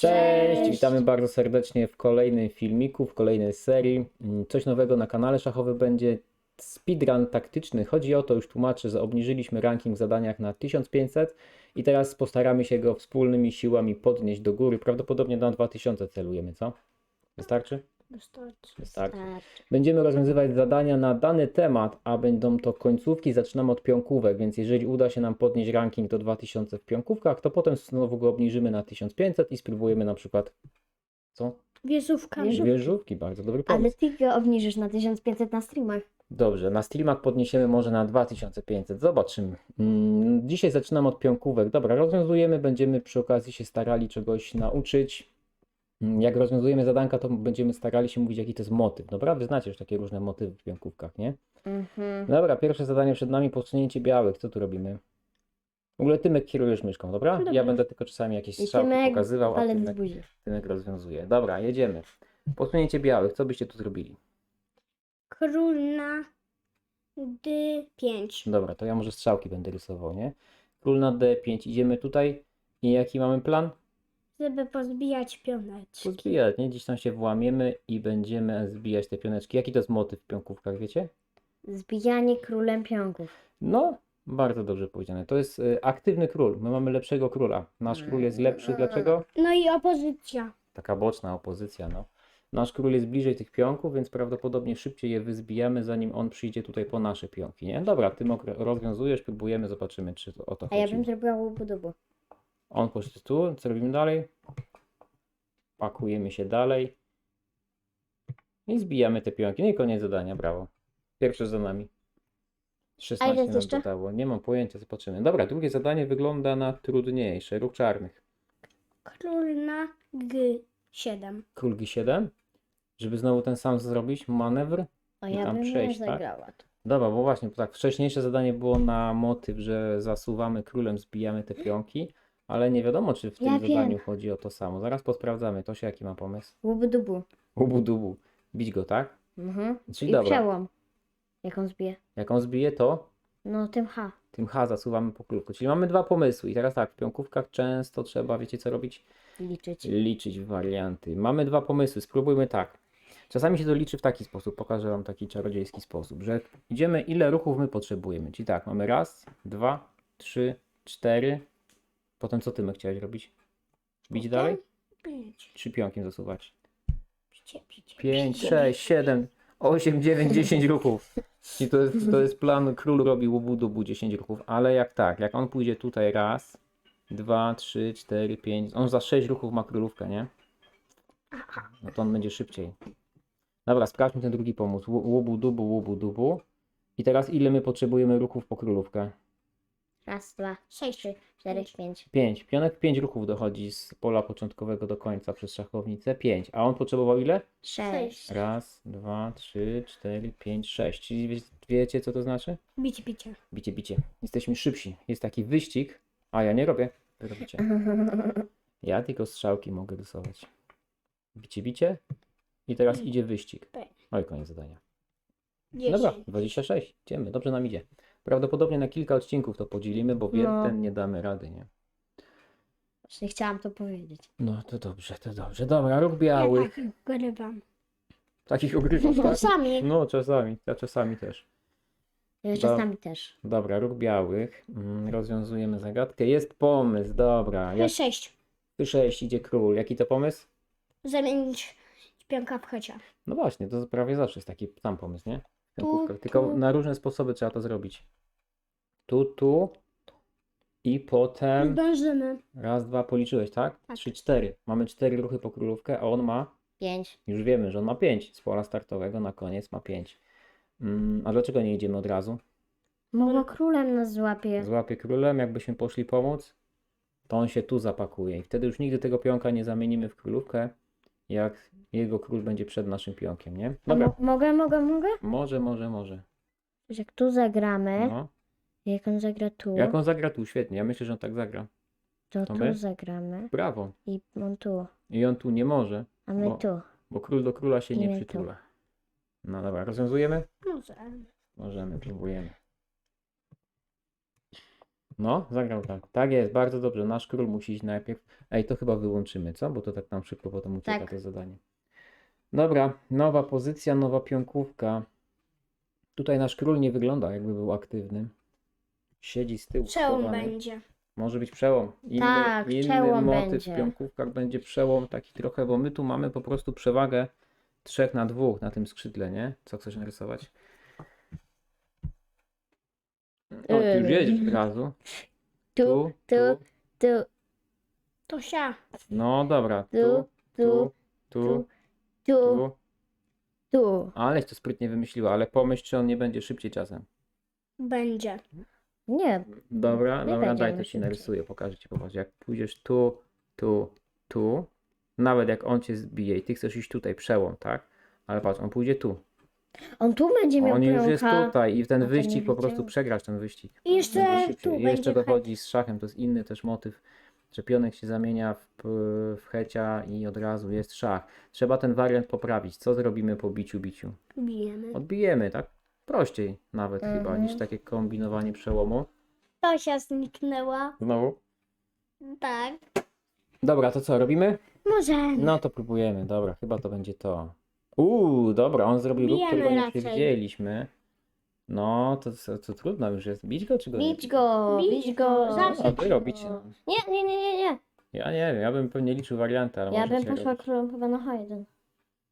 Cześć, Cześć. witamy bardzo serdecznie w kolejnym filmiku, w kolejnej serii. Mm, Coś nowego na kanale szachowym będzie speedrun taktyczny. Chodzi o to, już tłumaczę, że obniżyliśmy ranking w zadaniach na 1500 i teraz postaramy się go wspólnymi siłami podnieść do góry. Prawdopodobnie na 2000 celujemy, co? Wystarczy? Wystarczy. Wystarczy. Będziemy rozwiązywać zadania na dany temat, a będą to końcówki. Zaczynamy od pionkówek, więc jeżeli uda się nam podnieść ranking do 2000 w pionkówkach, to potem znowu go obniżymy na 1500 i spróbujemy na przykład co? Wieżówka. Wieżówki, bardzo dobry Ale pomysł. ty go obniżysz na 1500 na streamach. Dobrze, na streamach podniesiemy może na 2500. Zobaczymy. Mm, Dzisiaj zaczynam od pionkówek. Dobra, rozwiązujemy, będziemy przy okazji się starali czegoś nauczyć. Mm, Jak rozwiązujemy zadanka, to będziemy starali się mówić, jaki to jest motyw. Dobra, wy znacie już takie różne motywy w pionkówkach, nie? Mhm. Dobra, pierwsze zadanie przed nami, posunięcie białych. Co tu robimy? W ogóle Tymek kierujesz myszką, dobra? Dobra. Ja będę tylko czasami jakieś I strzałki Tymek pokazywał, a palec Tymek, buzi. Tymek rozwiązuje. Dobra, jedziemy. Posunięcie białych, co byście tu zrobili? Król na D5. Dobra, to ja może strzałki będę rysował, nie? Król na D5, idziemy tutaj i jaki mamy plan? Żeby pozbijać pioneczki. Pozbijać, nie? Gdzieś tam się włamiemy i będziemy zbijać te pioneczki. Jaki to jest motyw w pionkówkach, wiecie? Zbijanie królem pionków. No, bardzo dobrze powiedziane. To jest y, aktywny król. My mamy lepszego króla. Nasz król jest lepszy, dlaczego? No i opozycja. Taka boczna opozycja, no. Nasz król jest bliżej tych pionków, więc prawdopodobnie szybciej je wyzbijamy, zanim on przyjdzie tutaj po nasze pionki, nie? Dobra, ty rozwiązujesz, próbujemy, zobaczymy, czy to o to A ja chodzi. bym zrobiła łubu-dubu. On poszedł tu, co robimy dalej? Pakujemy się dalej. I zbijamy te pionki. No i koniec zadania, brawo. Pierwsze za nami. 16 jest nam jeszcze? dodało. Nie mam pojęcia, zobaczymy. Dobra, drugie zadanie wygląda na trudniejsze. Ruch czarnych. Król na G7. Król G7. Żeby znowu ten sam zrobić manewr. O, ja tam bym przejść, nie tak? zagrała. Dobra, bo właśnie, bo tak, wcześniejsze zadanie było na motyw, że zasuwamy królem, zbijamy te pionki, ale nie wiadomo, czy w tym Ja wiem. zadaniu chodzi o to samo. Zaraz posprawdzamy. Tosia, jaki ma pomysł? Łubu-dubu. Ubu dubu. Bić go, tak? Mhm. Czyli I dobra. przełom. Jak on zbije? Jak on zbije, to No tym H. tym H zasuwamy po królku. Czyli mamy dwa pomysły. I teraz tak, w pionkówkach często trzeba, wiecie co robić? Liczyć. Liczyć warianty. Mamy dwa pomysły. Spróbujmy tak. Czasami się to liczy w taki sposób. Pokażę Wam taki czarodziejski sposób, że idziemy ile ruchów my potrzebujemy. Czyli tak, mamy raz, dwa, trzy, cztery. Potem co Tymek chciałeś robić? Bić dalej? Pięć. Czy pionkiem zasuwać? Bicie, bicie, 5, bicie, 6, 7, 8, 9, 10 ruchów. I to jest, to jest plan, król robi łubu dubu 10 ruchów, ale jak tak, jak on pójdzie tutaj raz, dwa, trzy, cztery, pięć, on za 6 ruchów ma królówkę, nie? No to on będzie szybciej. Dobra, sprawdźmy ten drugi pomysł. Ł- Łubu dubu, łubu dubu. I teraz ile my potrzebujemy ruchów po królówkę? Raz, dwa, Sześć. trzy, cztery, pięć. 5. Pionek 5 ruchów dochodzi z pola początkowego do końca przez szachownicę. 5. A on potrzebował ile? Sześć. Raz, dwa, trzy, cztery, pięć, sześć. Czyli wie, wiecie, co to znaczy? Bicie, bicie. Bicie, bicie. Jesteśmy szybsi. Jest taki wyścig, a ja nie robię. Wy robicie. Ja tylko strzałki mogę rysować. Bicie, bicie. I teraz idzie wyścig. Oj, koniec zadania. Dobra, Dziesięć. 26. Idziemy, dobrze nam idzie. Prawdopodobnie na kilka odcinków to podzielimy, bo w No. jeden nie damy rady, nie? Właśnie chciałam to powiedzieć. No to dobrze, to dobrze. Dobra, ruch Ja białych. tak grywam. Takich tak? Czasami. No, czasami. Ja czasami też. Ja czasami też. Dobra, ruch białych. Mm, rozwiązujemy zagadkę. Jest pomysł, dobra. Jak Sześć. sześć idzie król. Jaki to pomysł? Zamienić pionka w hecia. No właśnie, to prawie zawsze jest taki sam pomysł, nie? Tu. Tylko tu. na różne sposoby trzeba to zrobić. Tu, tu i potem Zdążymy. raz, dwa, policzyłeś, tak? Tak. Trzy, cztery. Mamy cztery ruchy po królówkę, a on ma, Pięć. już wiemy, że on ma pięć. Z pola startowego na koniec ma pięć. Mm, a dlaczego nie idziemy od razu? Mogło królem nas złapie. Złapie królem, jakbyśmy poszli pomóc, to on się tu zapakuje i wtedy już nigdy tego pionka nie zamienimy w królówkę, jak jego król będzie przed naszym pionkiem, nie? A Dobra, mo- mogę, mogę, mogę? może, może, może. Jak tu zagramy, No. jak on zagra tu, Jak on zagra tu, świetnie, ja myślę, że on tak zagra. to to tu my? zagramy Brawo. i on tu, I on tu nie może, a my Bo- tu. bo król do króla się nie tu. przytula. No dobra, rozwiązujemy? Może. Możemy, próbujemy. No, zagrał tak. Tak jest, bardzo dobrze. Nasz król musi iść najpierw. Ej, to chyba wyłączymy, co? Bo to tak nam szybko potem ucieka Tak. to zadanie. Dobra, nowa pozycja, nowa pionkówka. Tutaj nasz król nie wygląda jakby był aktywny. Siedzi z tyłu. Przełom schowany. będzie. Może być przełom. Inny, Tak, inny przełom motyw będzie. w pionkówkach będzie przełom taki trochę, bo my tu mamy po prostu przewagę trzech na dwóch na tym skrzydle, nie? Co chcesz narysować? O, ty już jedziesz od razu. Tu, Tu, tu, Tosia. No dobra, tu, tu, tu, tu, tu. Aleś to sprytnie wymyśliła, ale pomyśl, czy on nie będzie szybciej czasem. Będzie. Nie, Dobra, Nie dobra, daj to ci narysuję, pokażę ci, popatrz. Jak pójdziesz tu, tu, tu, nawet jak on cię zbije i ty chcesz iść tutaj, przełom, tak? Ale patrz, on pójdzie tu. On tu będzie miał On już jest pionka. tutaj i w ten A to nie wyścig po prostu widziałem. przegrasz ten wyścig. I jeszcze szybciej. tu I jeszcze dochodzi z szachem, to jest inny też motyw, że pionek się zamienia w, w hecia i od razu jest szach. Trzeba ten wariant poprawić. Co zrobimy po biciu, biciu? Bijemy. Odbijemy, tak? Prościej nawet chyba Mhm. niż takie kombinowanie przełomu. Tosia zniknęła. Znowu? Tak. Dobra, to co, robimy? Może. No to próbujemy, dobra, chyba to będzie to. Uuu, dobra, on zrobił ruch, Bijemy którego nie raczej. przewidzieliśmy. No, to, to, to trudno już jest. Bić go czy go nie Bić go, Bić bić go, go. zawsze A wy robicie. Nie, nie, nie, nie, nie. Ja nie wiem, ja bym pewnie liczył warianty, ale Ja bym możecie poszła robić. królem chyba na H1.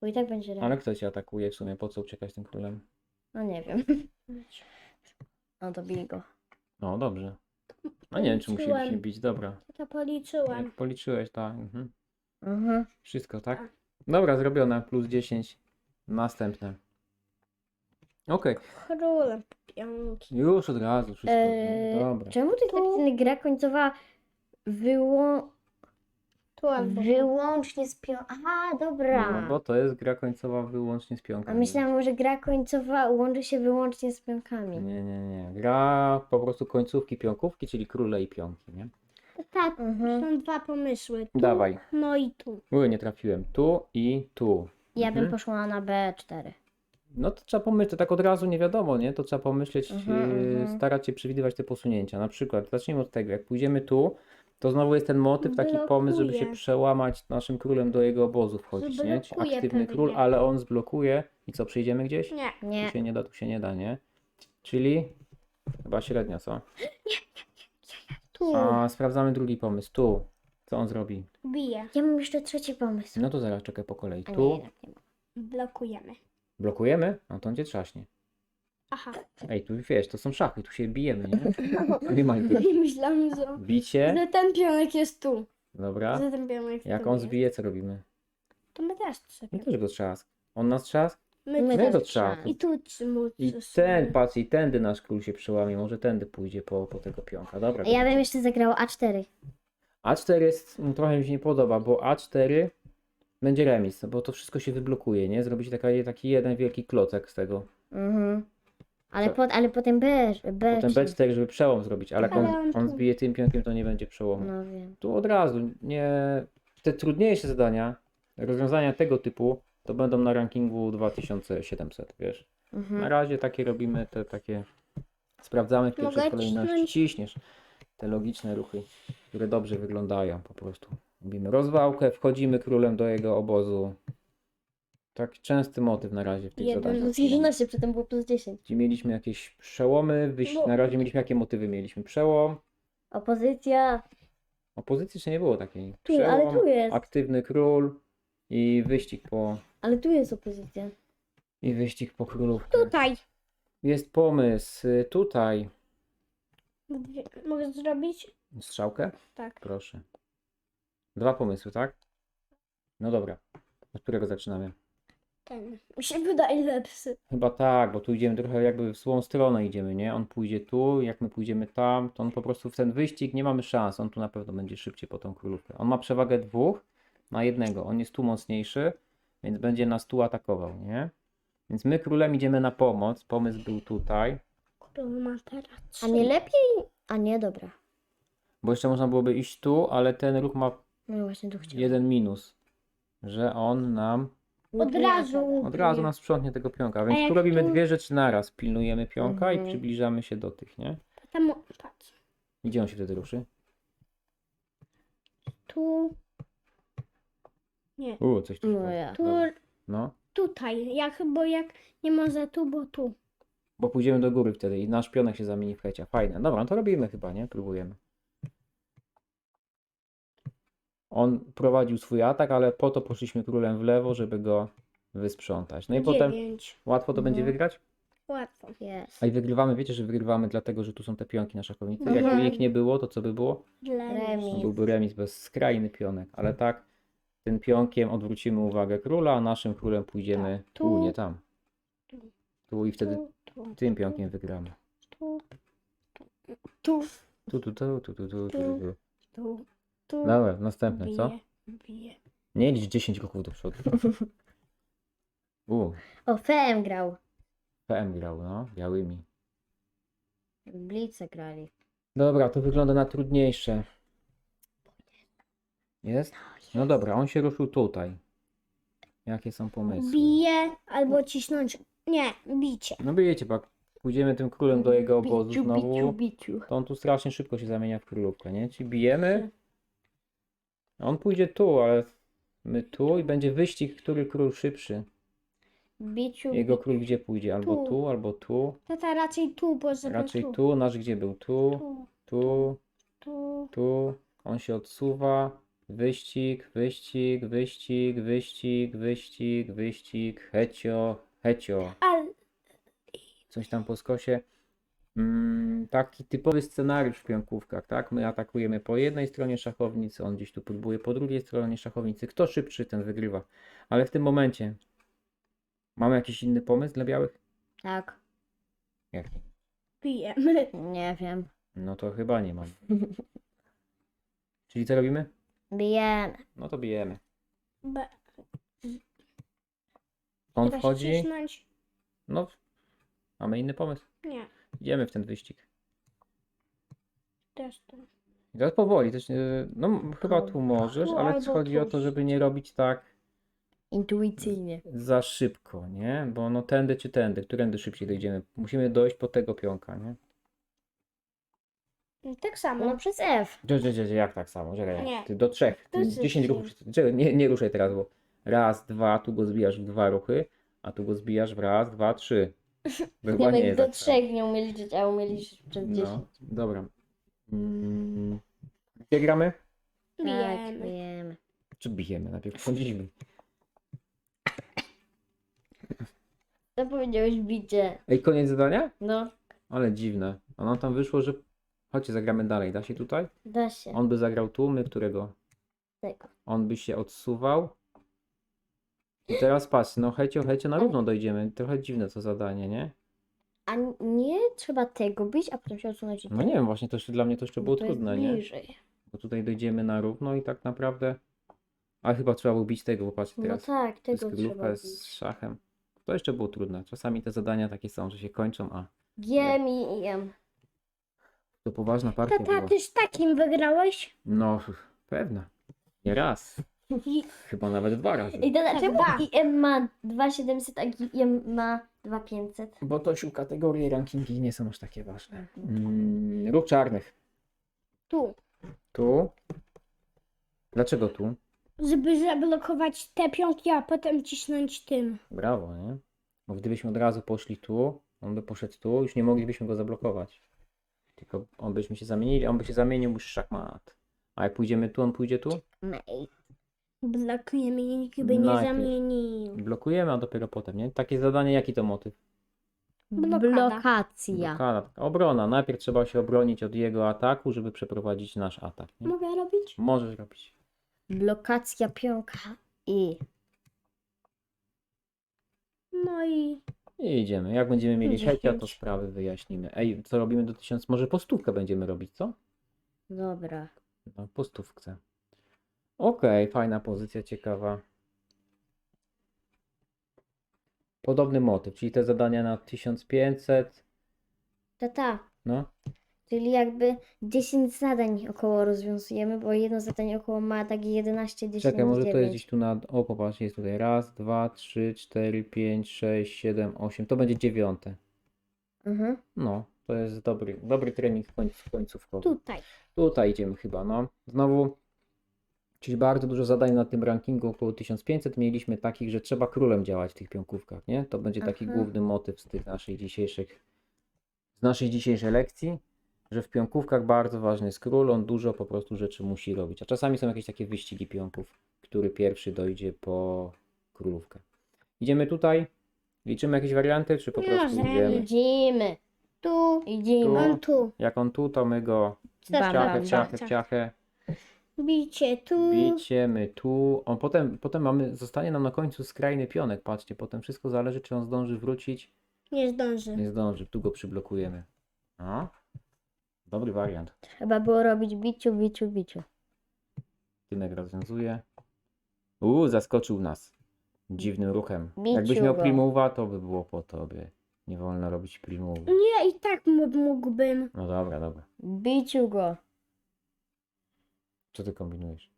Bo i tak będzie Ale kto cię atakuje w sumie? Po co uciekać tym królem? No nie wiem. No to bij go. No dobrze. No nie wiem, czy Policzyłem. musieliśmy bić, dobra. To policzyłem. Jak policzyłeś, tak. Mhm. Mhm. Wszystko, tak? Dobra, zrobione. Plus 10. Następne. Okej, Królem pionki. już od razu wszystko. Eee, Dobra. czemu to jest napisane gra końcowa wyłą... Tu albo wyłącznie z pion... Aha, dobra. No bo to jest gra końcowa wyłącznie z A pionkami. myślałam, że gra końcowa łączy się wyłącznie z pionkami. Nie, nie, nie. Gra po prostu końcówki pionkówki, czyli króle i pionki, nie? Tak, Mhm. są dwa pomysły. Tu, Dawaj. No i tu. Ły, nie trafiłem. Tu i tu. Ja bym Mhm. poszła na B4. No to trzeba pomyśleć, tak od razu nie wiadomo, nie? To trzeba pomyśleć, Mhm, yy, mhm. starać się przewidywać te posunięcia. Na przykład, zacznijmy od tego, jak pójdziemy tu, to znowu jest ten motyw, taki pomysł, żeby się Blokuje. przełamać naszym królem do jego obozu wchodzić, nie? Ci Zablokuje Aktywny pewnie. król, ale on zblokuje i co, przyjdziemy gdzieś? Nie. Nie. Tu się nie da, tu się nie da, nie? Czyli chyba średnio, co? Tu. A sprawdzamy drugi pomysł, tu. Co on zrobi? Bije. Ja mam jeszcze trzeci pomysł. No to zaraz czekaj po kolei. A nie, Tu jednak nie ma. Blokujemy. blokujemy, a to on cię trzaśnie. Aha. Ej, tu wiesz, to są szachy, tu się bijemy, nie? Nie ma tu. Myślałam, że... Bicie, Że ten pionek jest tu. dobra. Że ten pionek Jak tu on jest. zbije, co robimy? To my też My trzepiemy. też go trzask. On nas trzask? My, My też trzask. trzeba. I tu. I ten, patrz, i tędy nasz król się przełamie, może tędy pójdzie po, po tego pionka. Dobra. Ja bym jeszcze zagrała A4. A4 jest, mm, trochę mi się nie podoba, bo A4 będzie remis, bo to wszystko się wyblokuje, nie? Zrobi się taka, taki jeden wielki klocek z tego. Mhm. Ale, Co? po, ale potem B, B, Potem B4, żeby przełom zrobić, ale jak Ale on, on on tu- zbije tym pionkiem, to nie będzie przełomu. No wiem. Tu od razu, nie... Te trudniejsze zadania, rozwiązania tego typu, to będą na rankingu 2700, wiesz? Na Mhm. razie takie robimy, te takie sprawdzamy w pierwszej Mogę kolejności. cisnąć? Ciśniesz te logiczne ruchy, które dobrze wyglądają po prostu. Robimy rozwałkę, wchodzimy królem do jego obozu. Tak częsty motyw na razie w tych zadaniach. Plus 11, przedtem było plus 10. Gdzie mieliśmy jakieś przełomy, wyś... No. na razie mieliśmy jakie motywy mieliśmy? Przełom, Opozycja. opozycji jeszcze nie było takiej. Ale Przełom, tu jest. aktywny król i wyścig po, Ale tu jest opozycja. i wyścig po królówkę. Tutaj. Jest pomysł y, tutaj. Mogę zrobić? Strzałkę? Tak. Proszę. Dwa pomysły, tak? No dobra. Od którego zaczynamy? Ten. Mi się wydaje lepszy. Chyba tak, bo tu idziemy trochę jakby w złą stronę idziemy, nie? On pójdzie tu, jak my pójdziemy tam, to on po prostu w ten wyścig nie mamy szans. On tu na pewno będzie szybciej po tą królówkę. On ma przewagę dwóch na jednego. On jest tu mocniejszy, więc będzie nas tu atakował, nie? Więc my królem idziemy na pomoc. Pomysł był tutaj, Król ma teraz trzy. A nie lepiej? A nie, dobra. bo jeszcze można byłoby iść tu, ale ten ruch ma No właśnie tu chciałam. jeden minus, że on nam Od razu. Od razu nam sprzątnie tego pionka, więc jak tu robimy tu- dwie rzeczy naraz. Pilnujemy pionka i Mhm. przybliżamy się do tych, nie? Potem patrz. Gdzie on się wtedy ruszy? Tu. Nie. U, coś tu. No ja. Tu, Dobra. No, tutaj. Jak, bo jak nie może tu, bo tu. bo pójdziemy do góry wtedy i nasz pionek się zamieni w hecia. Fajne. Dobra, no to robimy chyba, nie? Próbujemy. On prowadził swój atak, ale po to poszliśmy królem w lewo, żeby go wysprzątać. No i potem Dziewięć. łatwo to będzie Mhm. wygrać? Łatwo. Jest. A i wygrywamy, wiecie, że wygrywamy dlatego, że tu są te pionki na szachownicy. Mhm. Jakby ich nie było, to co by było? Remis. No byłby remis bez skrajny pionek, ale tak tym pionkiem odwrócimy uwagę króla, a naszym królem pójdziemy Tak, tu, tu, nie tam. Tu i wtedy tym pionkiem wygramy. tu, tu, Tu, tu, tu, tu, tu, tu, tu, tu. tu. Dobra, następne, co? Bije, bije. Nie licz 10 ruchów do przodu. U, O, Fem grał. PM grał, no, białymi. Blice grali. Dobra, to wygląda na trudniejsze. Jest? No dobra, on się ruszył tutaj. Jakie są pomysły? Bije albo cisnąć. Nie, bicie. No wiecie, bo jak pójdziemy tym królem do jego obozu Biciu, znowu, biciu, biciu. to on tu strasznie szybko się zamienia w królówkę, nie? Czyli bijemy, on pójdzie tu, ale my tu i będzie wyścig, który król szybszy. Biciu, Jego król gdzie pójdzie? Albo Tu. tu, albo tu. Tata raczej tu, bo żeby Raczej tu. tu, nasz gdzie był? Tu, Tu, tu, tu. tu. On się odsuwa. Wyścig, wyścig, wyścig, wyścig, wyścig, wyścig, hecio, hecio. Ale coś tam po skosie. Mm, taki typowy scenariusz w pionkówkach, tak? My atakujemy po jednej stronie szachownicy, on gdzieś tu próbuje po drugiej stronie szachownicy. Kto szybszy, ten wygrywa. Ale w tym momencie mamy jakiś inny pomysł dla białych? Tak. Jaki? bijemy. Nie wiem. No to chyba nie mam. Czyli co robimy? Bijemy. No to bijemy. B. On wchodzi. cisnąć. No, mamy inny pomysł. Nie, Idziemy w ten wyścig. też tu. I teraz powoli, też, nie- no m- chyba tu możesz, Tu ale albo chodzi o to, żeby nie robić tak Intuicyjnie. za szybko, nie? Bo no tędy czy tędy, którędy szybciej dojdziemy. Musimy dojść po tego pionka, nie? Tak samo. No przez F. Dzie- dzie- dzie- Jak tak samo? Czekaj, Nie. ty do trzech, To ty jest 10 trzy. ruchów. Czekaj, nie, nie ruszaj teraz, bo raz, dwa, tu go zbijasz w dwa ruchy, a tu go zbijasz w raz, dwa, trzy. Chyba nie Nawet jest do tak samo. trzech nie umie liczyć, a umie liczyć przez No, dziesięć. dobra. Mm, Gdzie gramy? Tak, Bijemy. bijemy. Czy bijemy? Najpierw wchodzimy. Co powiedziałeś bicie? Ej, koniec zadania? No, Ale dziwne. A nam tam wyszło, że... Chodźcie, zagramy dalej. Da się tutaj? da się. On by zagrał tu, my którego? Tego. On by się odsuwał. I teraz patrz, no hecio, hecio, na równo dojdziemy. Trochę dziwne to zadanie, nie? A nie trzeba tego bić, a potem się odsunąć i No nie wiem, właśnie to jeszcze dla mnie to jeszcze było To jest trudne, nie? bliżej. Bo tutaj dojdziemy na równo i tak naprawdę... Ale chyba trzeba było bić tego, bo patrz No teraz. tak, tego trzeba królówka z bić. szachem. To jeszcze było trudne. Czasami te zadania takie są, że się kończą, a Giem i jem. To poważna partia Tata, była. ty z takim wygrałeś? No, pewna. Nie raz. I- Chyba nawet dwa razy. I tata, czemu dwa. IM ma 2700, a GM ma 2500? Bo to się kategorie rankingi nie są aż takie ważne. Mm, ruch czarnych. Tu. Tu. Dlaczego tu? Żeby zablokować te pionki, a potem cisnąć tym. Brawo, nie? Bo gdybyśmy od razu poszli tu, on by poszedł tu, już nie moglibyśmy go zablokować. Tylko on byśmy się zamienili, on by się zamienił już szachmat. A jak pójdziemy tu, on pójdzie tu? Mate. Blokujemy i nikt by nie Najpierw. zamienił. Blokujemy, a dopiero potem, nie? Takie zadanie, jaki to motyw? Blokada. Blokacja. Blokada, taka obrona. Najpierw trzeba się obronić od jego ataku, żeby przeprowadzić nasz atak. Nie? Mogę robić? Możesz robić. Blokacja pionka i No i I idziemy. Jak będziemy mieli hecia, to sprawy wyjaśnimy. Ej, co robimy do tysiąc? Może po stówkę będziemy robić, co? dobra. No, po stówce. Okej, fajna pozycja, ciekawa. Podobny motyw, czyli te zadania na 1500. Tata, No, czyli jakby 10 zadań około rozwiązujemy, bo jedno zadanie około ma takie 11, 10, czekaj, może to jest 9. gdzieś tu na. O, popatrz, jest tutaj. Raz, dwa, trzy, cztery, pięć, sześć, siedem, osiem. To będzie dziewiąte. Mhm. No, To jest dobry, dobry trening końc, końcówkowy. Tutaj. Tutaj idziemy chyba, no. Znowu, czyli bardzo dużo zadań na tym rankingu, około 1500 mieliśmy takich, że trzeba królem działać w tych pionkówkach, nie? To będzie taki Aha. główny motyw z tych naszych dzisiejszych, z naszej dzisiejszej lekcji, że w pionkówkach bardzo ważny jest król, on dużo po prostu rzeczy musi robić. A czasami są jakieś takie wyścigi pionków, który pierwszy dojdzie po królówkę. Idziemy tutaj, liczymy jakieś warianty, czy po prostu idziemy? Idziemy. Tu. Idziemy. On tu. Jak on tu, to my go Bam, ciachę, bam, ciachę, bam. ciachę. Bicie tu. Bicie, my tu. On potem, potem mamy, zostanie nam na końcu skrajny pionek, patrzcie, potem wszystko zależy, czy on zdąży wrócić. Nie zdąży. Nie zdąży, tu go przyblokujemy. No. Dobry wariant. Trzeba było robić biciu, biciu, biciu. Tymek rozwiązuje. Uuu, zaskoczył nas. Dziwnym ruchem. Biciu Jakbyś miał go. primuwa, to by było po tobie. Nie wolno robić primuwu. Nie, i tak m- mógłbym. No dobra, dobra. Biciu go. Co ty kombinujesz?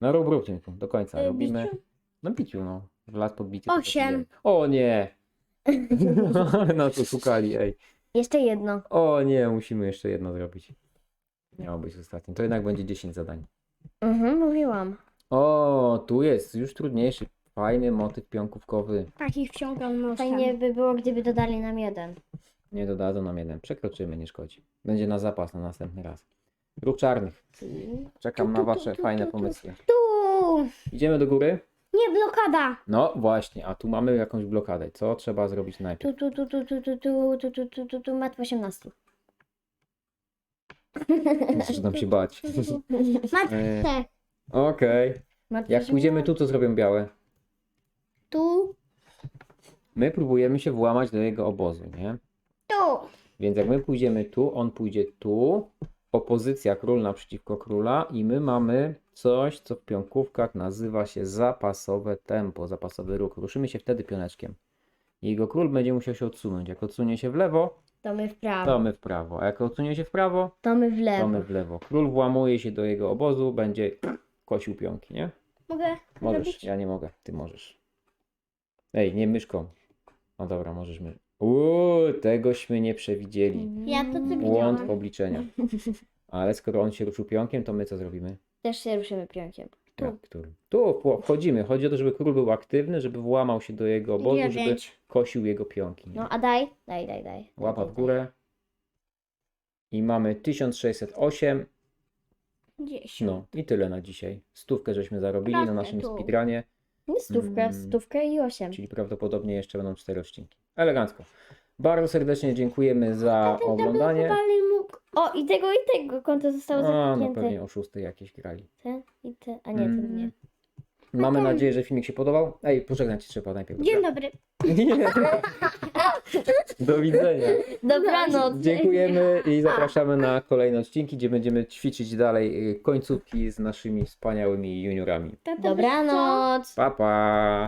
No rób, rób Tymku, do końca. Y, Robimy. biciu? No biciu, no. W las podbicie. to Osiem. O nie! Na co szukali, ej. Jeszcze jedno. O nie, musimy jeszcze jedno zrobić. Miało być ostatnie. To jednak będzie 10 zadań. Mhm, mówiłam. O, tu jest już trudniejszy. Fajny motyw pionkówkowy. Takich wciągał nosem. Fajnie by było, gdyby dodali nam jeden. Nie dodadzą nam jeden. Przekroczymy, nie szkodzi. Będzie na zapas na następny raz. Ruch czarnych. Czekam na wasze fajne pomysły. Tu. Idziemy do góry. Nie, blokada. No właśnie, a tu mamy jakąś blokadę. Co trzeba zrobić najpierw? Tu, tu, tu, tu, tu, tu, tu, tu, tu, tu, tu, tu, mat 18. Zaczynam się bać. E, Matce. Okej. Mat Jak pójdziemy tu, to zrobią białe. Tu. My próbujemy się włamać do jego obozu, nie? Tu. Więc jak my pójdziemy tu, on pójdzie tu. Opozycja król naprzeciwko króla i my mamy coś, co w pionkówkach nazywa się zapasowe tempo, zapasowy ruch. Ruszymy się wtedy pioneczkiem. Jego król będzie musiał się odsunąć. Jak odsunie się w lewo, To my w prawo. to my w prawo. A jak odsunie się w prawo, To my w to lewo. my w lewo. Król włamuje się do jego obozu, będzie kosił pionki, nie? Mogę Możesz, zrobić? ja nie mogę, ty możesz. Ej, nie myszką. No dobra, możesz my. Uuu, tegośmy nie przewidzieli. Ja to Błąd widziałam. obliczenia. Ale skoro on się ruszył pionkiem, to my co zrobimy? Też się ruszymy pionkiem. Tu. Jak, którym? Tu wch- wchodzimy. Chodzi o to, żeby król był aktywny, żeby włamał się do jego obozu, żeby Dziewięć. kosił jego pionki. nie? No a daj, daj, daj, daj. Łapa w górę. I mamy 1608. Dziesięć. No i tyle na dzisiaj. Stówkę żeśmy zarobili na Prawda, naszym tu. speedrunie. Nie stówkę, Mm. stówkę i osiem. Czyli prawdopodobnie jeszcze będą cztery odcinki. Elegancko. Bardzo serdecznie dziękujemy za oglądanie. O, i tego, i tego konto zostało A, no zamknięte. pewnie oszusty jakieś grali. Ten i ten. A nie, ten nie. Mm. Mamy nadzieję, że filmik się podobał. Ej, pożegnać trzeba najpierw. Dzień dobra? dobry. Nie. Do widzenia. Dobranoc. Dziękujemy i zapraszamy na kolejne odcinki, gdzie będziemy ćwiczyć dalej y, końcówki z naszymi wspaniałymi juniorami. Tata, wiesz co? Dobranoc. Pa, pa.